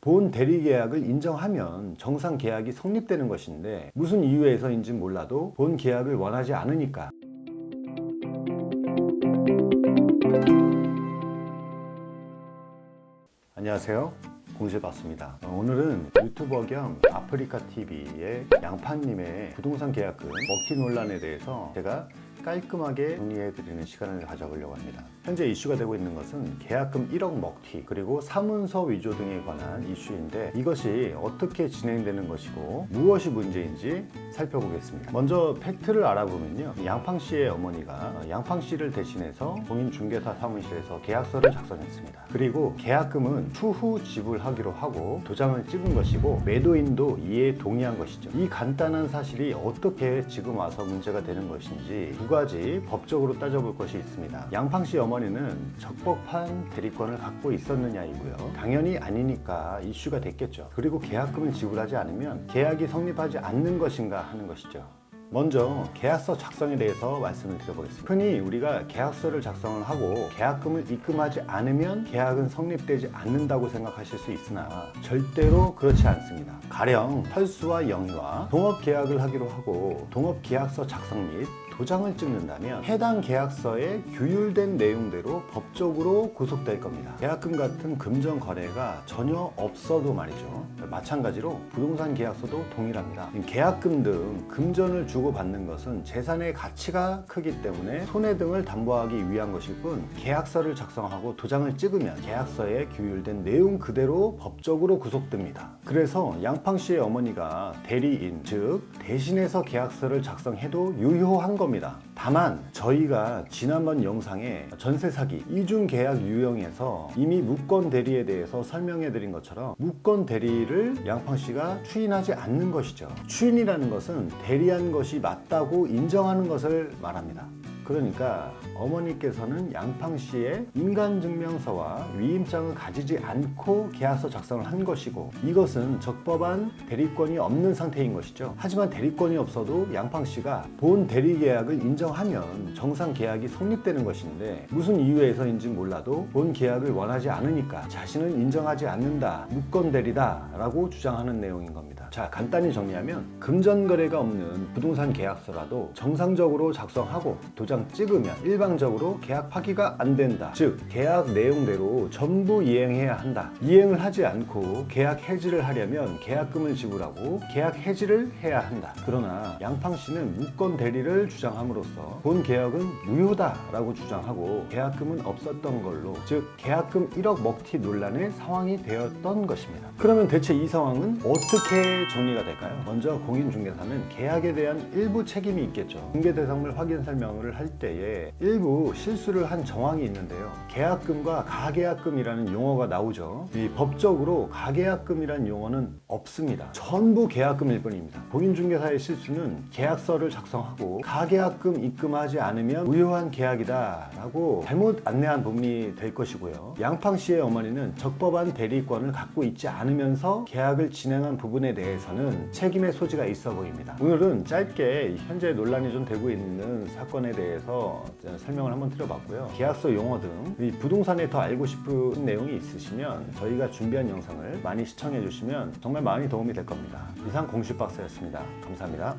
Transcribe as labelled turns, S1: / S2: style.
S1: 본 대리 계약을 인정하면 정상 계약이 성립되는 것인데 무슨 이유에서인지 몰라도 본 계약을 원하지 않으니까 안녕하세요. 공실박수입니다. 어, 오늘은 유튜버 겸 아프리카 TV의 양파님의 부동산 계약금 먹튀 논란에 대해서 제가 깔끔하게 정리해드리는 시간을 가져보려고 합니다. 현재 이슈가 되고 있는 것은 계약금 1억 먹튀 그리고 사문서 위조 등에 관한 이슈인데 이것이 어떻게 진행되는 것이고 무엇이 문제인지 살펴보겠습니다. 먼저 팩트를 알아보면요. 양팡 씨의 어머니가 양팡 씨를 대신해서 공인중개사 사무실에서 계약서를 작성했습니다. 그리고 계약금은 추후 지불하기로 하고 도장을 찍은 것이고 매도인도 이에 동의한 것이죠. 이 간단한 사실이 어떻게 지금 와서 문제가 되는 것인지 두가 지 법적으로 따져볼 것이 있습니다. 양팡 씨 어머니는 적법한 대리권을 갖고 있었느냐이고요. 당연히 아니니까 이슈가 됐겠죠. 그리고 계약금을 지불하지 않으면 계약이 성립하지 않는 것인가 하는 것이죠. 먼저 계약서 작성에 대해서 말씀을 드려보겠습니다. 흔히 우리가 계약서를 작성을 하고 계약금을 입금하지 않으면 계약은 성립되지 않는다고 생각하실 수 있으나 절대로 그렇지 않습니다. 가령 혈수와 영희와 동업 계약을 하기로 하고 동업 계약서 작성 및 도장을 찍는다면 해당 계약서에 규율된 내용대로 법적으로 구속될 겁니다. 계약금 같은 금전 거래가 전혀 없어도 말이죠. 마찬가지로 부동산 계약서도 동일합니다. 계약금 등 금전을 주 고받는 것은 재산의 가치가 크기 때문에 손해 등을 담보하기 위한 것일 뿐 계약서를 작성하고 도장을 찍으면 계약서에 규율된 내용 그대로 법적으로 구속됩니다. 그래서 양팡 씨의 어머니가 대리인 즉 대신해서 계약서를 작성해도 유효한 겁니다. 다만 저희가 지난번 영상에 전세 사기 이중 계약 유형에서 이미 무권 대리에 대해서 설명해 드린 것처럼 무권 대리를 양팡 씨가 추인하지 않는 것이죠. 추인이라는 것은 대리한 것이 맞다고 인정하는 것을 말합니다. 그러니까 어머니께서는 양팡 씨의 인간 증명서와 위임장을 가지지 않고 계약서 작성을 한 것이고 이것은 적법한 대리권이 없는 상태인 것이죠. 하지만 대리권이 없어도 양팡 씨가 본 대리 계약을 인정하면 정상 계약이 성립되는 것인데 무슨 이유에서인지 몰라도 본 계약을 원하지 않으니까 자신은 인정하지 않는다, 무권 대리다라고 주장하는 내용인 겁니다. 자, 간단히 정리하면 금전 거래가 없는 부동산 계약서라도 정상적으로 작성하고 도장 찍으면 일방적으로 계약 파기가 안 된다. 즉, 계약 내용대로 전부 이행해야 한다. 이행을 하지 않고 계약 해지를 하려면 계약금을 지불하고 계약 해지를 해야 한다. 그러나 양팡 씨는 무권 대리를 주장함으로써 본 계약은 무효다라고 주장하고 계약금은 없었던 걸로 즉 계약금 1억 먹튀 논란의 상황이 되었던 것입니다. 그러면 대체 이 상황은 어떻게 정리가 될까요? 먼저 공인중개사는 계약에 대한 일부 책임이 있겠죠. 중개대상물 확인 설명을 할 때에 일부 실수를 한 정황이 있는데요. 계약금과 가계약금이라는 용어가 나오죠. 이 법적으로 가계약금이라는 용어는 없습니다. 전부 계약금일 뿐입니다. 공인중개사의 실수는 계약서를 작성하고 가계약금 입금하지 않으면 무효한 계약이다라고 잘못 안내한 부분이 될 것이고요. 양팡 씨의 어머니는 적법한 대리권을 갖고 있지 않으면서 계약을 진행한 부분에 대해서는 책임의 소지가 있어 보입니다. 오늘은 짧게 현재 논란이 좀 되고 있는 사건에 대해 서 설명을 한번 드려봤고요. 계약서 용어 등 이 부동산에 더 알고 싶은 내용이 있으시면 저희가 준비한 영상을 많이 시청해 주시면 정말 많이 도움이 될 겁니다. 이상 공식박사였습니다. 감사합니다.